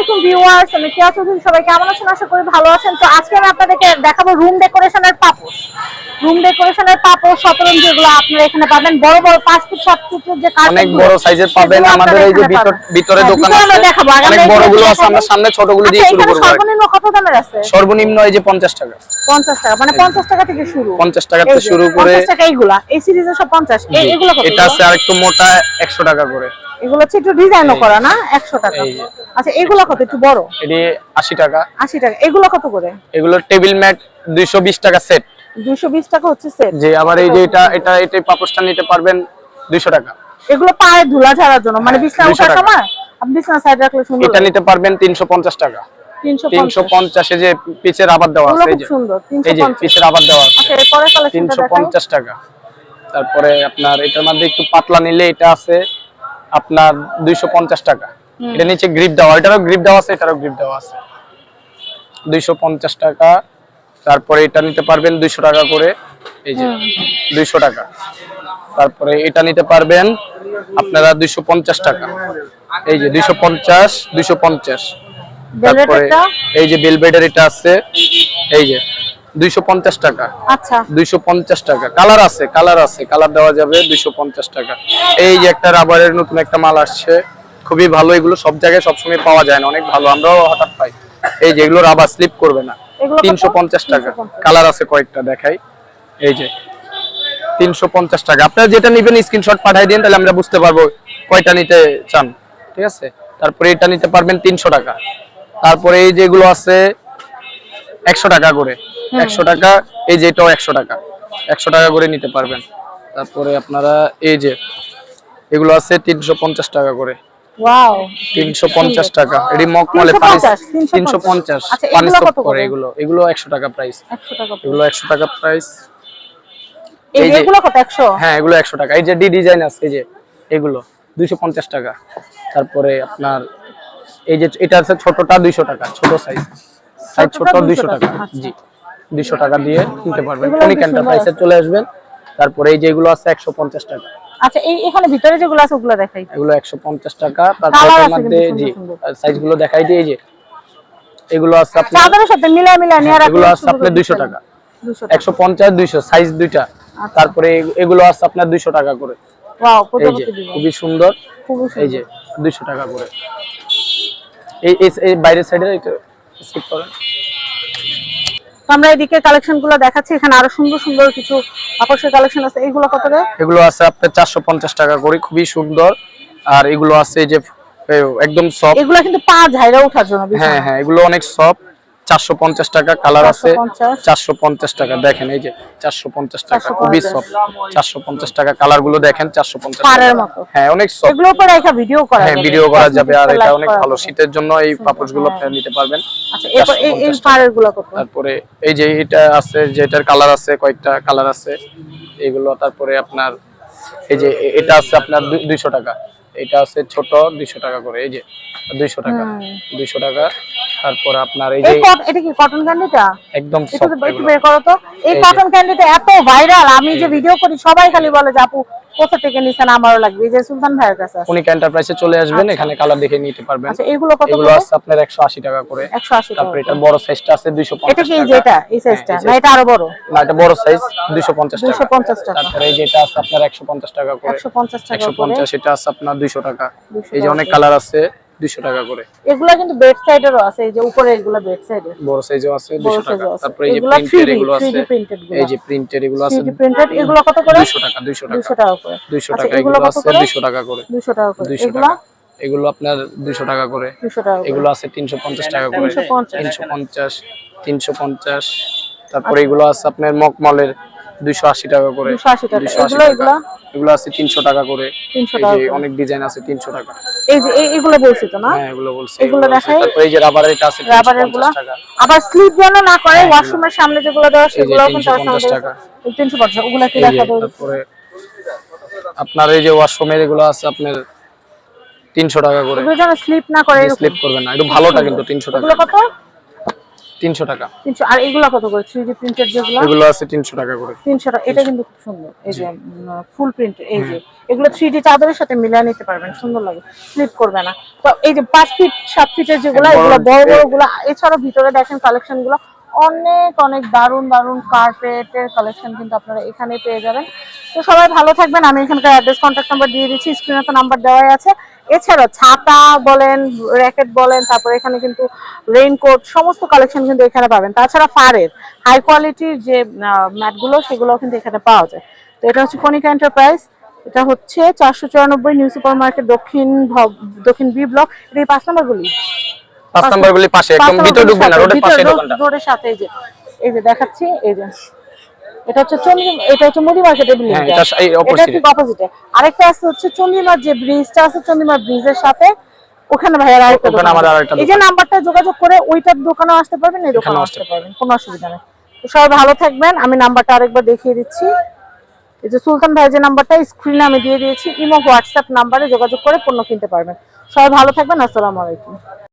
আলাইকুম ভিউয়ার্স, আমি কেয়া চৌধুরী সবাই কেমন আছেন? আশা করি ভালো আছেন। তো আজকে আমি আপনাদেরকে দেখাবো রুম ডেকোরেশনের পাপোশ। রুম ডেকোরেশনের পাপোশ শতরঞ্জ যেগুলো আপনারা এখানে পাবেন বড় বড় পাঁচ ফুট সাত ফুটের যে কাঠ অনেক বড় সাইজের পাবেন। আমাদের এই যে ভিতরে দোকান আছে। দেখাবো। অনেক বড়গুলো আছে আমরা সামনে ছোটগুলো দিয়ে আচ্ছা, শুরু এখানে করব। সর্বনিম্ন কত দামের আছে? সর্বনিম্ন এই যে 50 টাকা। পঞ্চাশ টাকা মানে পঞ্চাশ টাকা থেকে শুরু। 50 টাকা থেকে শুরু করে 50 টাকা এইগুলা। এই সিরিজের সব পঞ্চাশ। এই- এগুলো কত এটা আছে আরেকটু মোটা 100 টাকা করে। এগুলো হচ্ছে একটু ডিজাইনও করা না? একশো টাকা। এই আচ্ছা এগুলো কত? একটু বড়। এটি 80 টাকা। আশি টাকা। এগুলো কত করে? এগুলো টেবিল ম্যাট 220 টাকা সেট দুশো বিশ টাকা হচ্ছে সেট যে আবার এই যে এটা এটা এটা পাপোশটা নিতে পারবেন 200 টাকা। এগুলো পায়ে ধুলা ঝাড়ার জন্য মানে হ্যাঁ, বিছনা ওঠার সময়? আপনি বিছনা সাইড রাখলে সুন্দর এটা নিতে পারবেন 350 টাকা। 350 এ যে পিচের আবার দেওয়া আছে এই যে। সুন্দর এই যে পিচের আবার দেওয়া আছে। আচ্ছা এরপরে কালেকশনটা তিনশো দেখাই পঞ্চাশ টাকা। তারপরে আপনার এটার মধ্যে একটু পাতলা নিলে এটা আছে আপনার দুইশো পঞ্চাশ টাকা। এটা নিচে গ্রিপ দেওয়া এটারও গ্রিপ দেওয়া আছে এটারও গ্রিপ দেওয়া আছে। দুইশো পঞ্চাশ টাকা। তারপরে এটা নিতে পারবেন দুইশো টাকা করে। এই যে দুইশো টাকা। তারপরে এটা নিতে পারবেন আপনারা দুইশো পঞ্চাশ টাকা। এই যে দুইশো পঞ্চাশ দুইশো পঞ্চাশ। তারপরে এই যে বেলবেডের এটা আছে। এই যে দুইশো পঞ্চাশ টাকা। আচ্ছা। দুইশো পঞ্চাশ টাকা। কালার আছে কালার আছে। কালার দেওয়া যাবে দুইশো পঞ্চাশ টাকা। এই যে একটা রাবারের নতুন একটা মাল আসছে। খুবই ভালো। এগুলো সব জায়গায় সবসময় পাওয়া যায় না। অনেক ভালো। আমরাও হঠাৎ পাই। এই যে এগুলো রাবার স্লিপ করবে না? তিনশো পঞ্চাশ টাকা। কালার আছে কয়েকটা দেখাই। এই যে তিনশো পঞ্চাশ টাকা। আপনারা যেটা নিবেন স্ক্রিনশট পাঠিয়ে দিন তাহলে আমরা বুঝতে পারব কয়টা নিতে চান। ঠিক আছে? তারপরে এটা নিতে পারবেন তিনশো টাকা। তারপরে এই যেগুলো আছে একশো টাকা করে। একশো টাকা এই যে এটাও একশো টাকা। একশো টাকা করে নিতে পারবেন। তারপরে আপনারা এই যে এগুলো আছে তিনশো পঞ্চাশ টাকা করে। ওয়াও টাকা। এটি মকমলে 350, তিনশো পঞ্চাশ আচ্ছা, এগুলো কত করে করে? এগুলো। এগুলো একশো টাকা প্রাইস একশো টাকা এগুলো একশো টাকা প্রাইস এই এই যে- এগুলো কত? একশো? হ্যাঁ এগুলো টাকা। এই যে ডি ডিজাইন আছে এই যে এগুলো দুইশো পঞ্চাশ টাকা। তারপরে আপনার এই যে এটা আছে ছোটটা দুইশো টাকা ছোট সাইজ সাইজ ছোট দুইশো 200 টাকা আচ্ছা। জি দুইশো টাকা দিয়ে কিনতে পারবেন। এগুলো অনেক এন্টারপ্রাইজে চলে আসবেন। তারপরে এই যে এগুলো আছে একশো পঞ্চাশ টাকা। আচ্ছা এই এখানে ভিতরে যেগুলো আছে ওগুলো দেখাই। এগুলো একশো পঞ্চাশ টাকা তারপরে মধ্যে জি সুন্দর। সাইজগুলো দেখাই এই যে এগুলো আছে আপনার চাদরের সাথে মিলাই মিলাই নিয়ে রাখলে এগুলো আছে দুইশো 200 টাকা। একশো পঞ্চাশ দুইশো সাইজ দুইটা। আচ্ছা। তারপরে এগুলো আছে আপনার দুইশো টাকা করে। ওয়াও খুবই সুন্দর। এই যে দুইশো টাকা করে। এই এই- এই বাইরের সাইডে এটা স্কিপ করেন। তো আমরা এদিকে কালেকশনগুলো দেখাচ্ছি। এখানে আরও সুন্দর সুন্দর কিছু আকর্ষণীয় কালেকশন আছে। এইগুলো কত রে এগুলো আছে আপনার চারশো পঞ্চাশ টাকা করে খুবই সুন্দর। আর এগুলো আছে যে একদম সফট এগুলো কিন্তু পা ঝাইরা ওঠার জন্য হ্যাঁ হ্যাঁ এগুলো অনেক সফট চারশো পঞ্চাশ টাকা কালার আছে। চারশো পঞ্চাশ। টাকা দেখেন এই যে চারশো পঞ্চাশ টাকা খুবই সফট চারশো পঞ্চাশ টাকা কালারগুলো দেখেন চারশো পঞ্চাশ হ্যাঁ অনেক ভিডিও করা হ্যাঁ ভিডিও করা যাবে আর এটা অনেক ভালো শীতের জন্য এই পাপোশগুলো আপনারা নিতে পারবেন। আচ্ছা এরপর এই এই 450 পাড়েরগুলো কত? তারপরে এই যে এটা আছে যেটার কালার আছে কয়েকটা কালার আছে এগুলো তারপরে আপনার এই যে এটা আছে আপনার দুইশো টাকা। এটা আছে ছোট দুইশো টাকা করে এই যে দুইশো টাকা দুইশো টাকা। তারপর আপনার এই যে এটা কি কটন ক্যান্ডিটা একদম একটু। বের করো তো। এই এই কটন ক্যান্ডিটা এত ভাইরাল আমি যে ভিডিও করি সবাই খালি বলে যে আপু কোথা থেকে নিছেন আমারও লাগবে। যে সুলতান ভাইয়ের কাছে আছে। উনি এন্টারপ্রাইজে চলে আসবেন এখানে কালার দেখে নিতে পারবেন। আচ্ছা এগুলো কত এগুলো আছে আপনার একশো আশি টাকা করে। 180 তারপর এটা বড় সাইজটা আছে দুইশো এটা কি এই যে টাকা। এটা এই সাইজটা হ্যাঁ, না এটা আরও বড়। না এটা বড় সাইজ দুইশো পঞ্চাশ দুশো টাকা পঞ্চাশ টাকা। তারপর এই যেটা আছে আপনার একশো পঞ্চাশ টাকা করে। একশো পঞ্চাশ টাকা একশো করে। পঞ্চাশ এটা আছে আপনার দুইশো টাকা। এই যে অনেক কালার আছে। দুইশো টাকা করে। এগুলা কিন্তু বেড সাইডেরও আছে এই যে উপরে এগুলা বেড সাইডের বড় সাইজও আছে বড় দুইশো টাকা। তারপরে এই যে এগুলা প্রিন্টের এগুলো আছে। 3D printed গুলা। এই যে প্রিন্টের এগুলো আছে 3D printed এগুলো কত করে? দুইশো টাকা দুইশো টাকা। দুশো টাকা করে। দুইশো আচ্ছা, টাকা এগুলো এগুলো আছে করে? দুইশো টাকা করে। দুশো টাকা করে। টাকা। এগুলো আপনার দুইশো টাকা করে। দুশো টাকা এগুলো আছে তিনশো পঞ্চাশ টাকা করে। 350 তিনশো পঞ্চাশ তিনশো পঞ্চাশ। তারপরে এগুলো আছে আপনার মকমলের দুইশো আশি টাকা করে। 280 টাকা। এগুলো, এগুলো? এগুলো আছে তিনশো টাকা করে। 300 টাকা। অনেক ডিজাইন আছে তিনশো টাকা। এই যে এগুলো বলছি তো না? হ্যাঁ এগুলো বলছি এগুলো। দেখাই? তারপরে এই যে রাবারের এটা আছে রাবারের 350 গুলা আবার স্লিপ যেন না করে হ্যাঁ, ওয়াশরুমের সামনে যেগুলো দেওয়া সেগুলো কিন্তু 350 টাকা। তিনশো পঞ্চাশ ওগুলো কি তারপরে আপনার এই যে ওয়াশরুমের এগুলো আছে আপনার তিনশো টাকা করে। এগুলো যেন স্লিপ না করে স্লিপ করবেন না একটু ভালোটা কিন্তু তিনশো টাকা। এগুলো কত? তিনশো টাকা। তিনশো আর এগুলো কত করে? থ্রি ডি যেগুলো? এগুলো আছে তিনশো টাকা করে। তিনশো টাকা এটা কিন্তু খুব সুন্দর। এই যে ফুল প্রিন্ট এই যে। এগুলো থ্রি ডি চাদরের সাথে মিলিয়ে নিতে পারবেন সুন্দর লাগে। স্লিপ করবে না। তো এই যে পাঁচ ফিট সাত ফিটের যেগুলো এগুলো বড় বড়গুলো এছাড়াও ভিতরে দেখেন কালেকশনগুলো অনেক অনেক দারুণ দারুণ কার্পেটের কালেকশন কিন্তু আপনারা এখানে পেয়ে যাবেন। তো সবাই ভালো থাকবেন। আমি এখানকার অ্যাড্রেস কন্ট্যাক্ট নাম্বার দিয়ে দিচ্ছি। স্ক্রিনে তো নাম্বার দেওয়াই আছে। এছাড়া ছাতা বলেন র্যাকেট বলেন তারপরে এখানে কিন্তু রেইনকোট সমস্ত কালেকশন কিন্তু এখানে পাবেন। তাছাড়া ফারের হাই কোয়ালিটির যে ম্যাটগুলো সেগুলো কিন্তু এখানে পাওয়া যায়। তো এটা হচ্ছে কনিকা এন্টারপ্রাইজ এটা হচ্ছে চারশো চুরানব্বই নিউ সুপার মার্কেট দক্ষিণ দক্ষিণ বি ব্লক এটা এই পাঁচ নম্বর গুলি? পাঁচ নাম্বার গুলি পাশে একদম ভিতরে ঢুকবে না রোডের পাশে দোকানটা। রোডের সাথে এই যে এই যে দেখাচ্ছি এই যে এটা হচ্ছে এটা হচ্ছে মুদি মার্কেটের হ্যাঁ এটা এই এটা অপোজিটে ঠিক অপোজিটে আরেকটা আছে হচ্ছে যে ব্রিজটা আছে ব্রিজের সাথে। ওখানে ভাইয়ার আরেকটা দোকান এই যে নাম্বারটা যোগাযোগ করে ওইটার দোকানেও আসতে পারবেন এই এখানেও আসতে পারবেন। কোনো অসুবিধা নেই। তো সবাই ভালো থাকবেন। আমি নাম্বারটা আরেকবার দেখিয়ে দিচ্ছি। এই যে সুলতান ভাই যে নাম্বারটা স্ক্রিনে আমি দিয়ে দিয়েছি। ইমো হোয়াটসঅ্যাপ নাম্বারে যোগাযোগ করে পণ্য কিনতে পারবেন। সবাই ভালো থাকবেন। আসসালামু আলাইকুম।